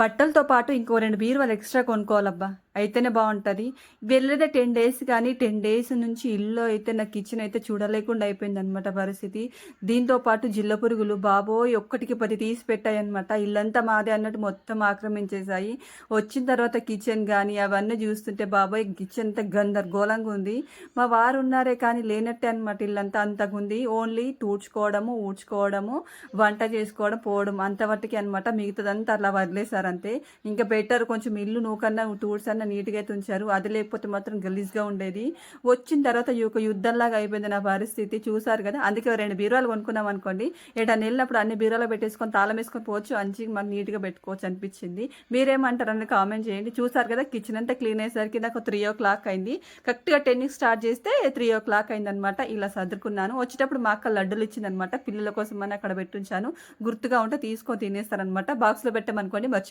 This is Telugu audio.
బట్టలతో పాటు ఇంకో రెండు బీరువాలు ఎక్స్ట్రా కొనుక్కోవాలబ్బా. అయితేనే బాగుంటుంది. వెళ్ళేదే టెన్ డేస్ కానీ టెన్ డేస్ నుంచి ఇల్లు అయితే నా కిచెన్ అయితే చూడలేకుండా అయిపోయింది అనమాట పరిస్థితి. దీంతో పాటు జిల్ల పురుగులు బాబోయ్ ఒక్కటికి పది తీసి పెట్టాయి అనమాట ఇల్లంతా మాదే అన్నట్టు మొత్తం ఆక్రమించేశాయి. వచ్చిన తర్వాత కిచెన్ కానీ అవన్నీ చూస్తుంటే బాబోయ్ కిచెన్ అంతా గందరగోళంగా ఉంది. మా వారు ఉన్నారే కానీ లేనట్టే అనమాట ఇల్లంతా అంతకుంది. ఓన్లీ తూడ్చుకోవడము ఊడ్చుకోవడము వంట చేసుకోవడం పోవడం అంతవరకు అనమాట మిగతాదంతా అలా వదిలేశారంతే ఇంకా బెటర్ కొంచెం ఇల్లు నూకన్నా తూడ్సన్నా నీట్గా అయితే ఉంచారు. అది లేకపోతే మాత్రం గలీజ్గా ఉండేది. వచ్చిన తర్వాత ఈ యొక్క యుద్ధంలాగా అయిపోయింది నా పరిస్థితి. చూసారు కదా? అందుకే రెండు బీరువాలు కొనుక్కున్నాం అనుకోండి. ఎటన్నా వెళ్ళినప్పుడు అన్ని బీరువాలో పెట్టేసుకొని తాళం వేసుకొని పోవచ్చు. అంచి మనం నీట్గా పెట్టుకోవచ్చు అనిపించింది. మీరేమంటారు అని కామెంట్ చేయండి. చూసారు కదా? కిచెన్ అంతా క్లీన్ అయ్యేసరికి నాకు త్రీ ఓ క్లాక్ అయింది. కరెక్ట్గా టెన్కి స్టార్ట్ చేస్తే త్రీ ఓ క్లాక్ అయిందనమాట. ఇలా సర్దుకున్నాను. వచ్చేటప్పుడు మా అక్క లడ్డులు ఇచ్చిందనమాట. పిల్లల కోసం అని అక్కడ పెట్టుంచాను. గుర్తుగా ఉంటే తీసుకొని తినేస్తారనమాట. బాక్స్లో పెట్టామనుకోండి మర్చి